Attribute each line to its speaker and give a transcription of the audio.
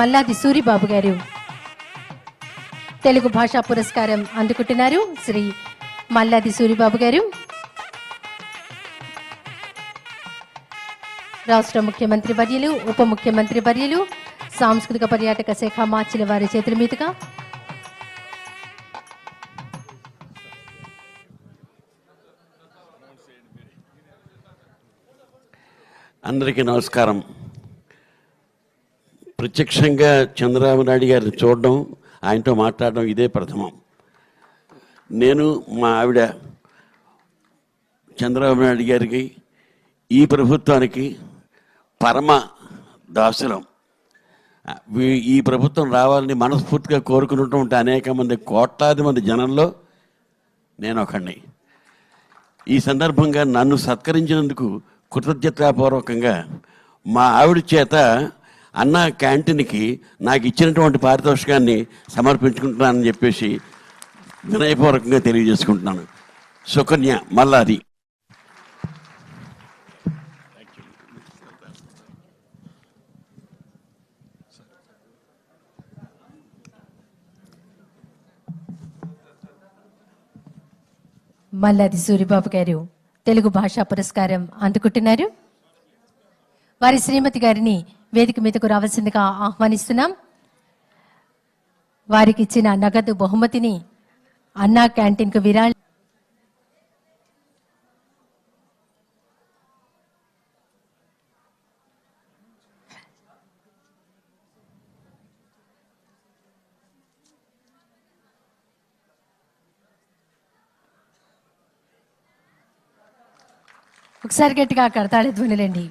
Speaker 1: మల్లాది సూరిబాబు గారు తెలుగు భాషా పురస్కారం అందుకుంటున్నారు. శ్రీ మల్లాది సూరిబాబు గారు రాష్ట్ర ముఖ్యమంత్రి వర్యులు ఉప ముఖ్యమంత్రి వర్యులు సాంస్కృతిక పర్యాటక శాఖ మార్చిన వారి చేతుల మీదుగా
Speaker 2: అందరికీ నమస్కారం. ప్రత్యక్షంగా చంద్రబాబు నాయుడు గారిని చూడడం ఆయనతో మాట్లాడడం ఇదే ప్రథమం. నేను మా ఆవిడ చంద్రబాబు నాయుడు గారికి ఈ ప్రభుత్వానికి పరమ దాసులం. ఈ ప్రభుత్వం రావాలని మనస్ఫూర్తిగా కోరుకున్నటువంటి అనేక మంది కోట్లాది మంది జనంలో నేను ఒకడిని ఈ సందర్భంగా నన్ను సత్కరించినందుకు కృతజ్ఞతాపూర్వకంగా మా ఆవిడ చేత అన్న క్యాంటీన్కి నాకు ఇచ్చినటువంటి పారితోషికాన్ని సమర్పించుకుంటున్నానని చెప్పేసి వినయపూర్వకంగా తెలియజేసుకుంటున్నాను. సుకన్య మల్లారి
Speaker 1: మల్లాది సూరిబాబు గారు తెలుగు భాషా పురస్కారం అందుకుంటున్నారు. వారి శ్రీమతి గారిని వేదిక మీదకు రావాల్సిందిగా ఆహ్వానిస్తున్నాం. వారికి ఇచ్చిన నగదు బహుమతిని అన్నా క్యాంటీన్కు విరాళ ఒకసారి గట్టిగా కడతాళి ధ్వనులండి.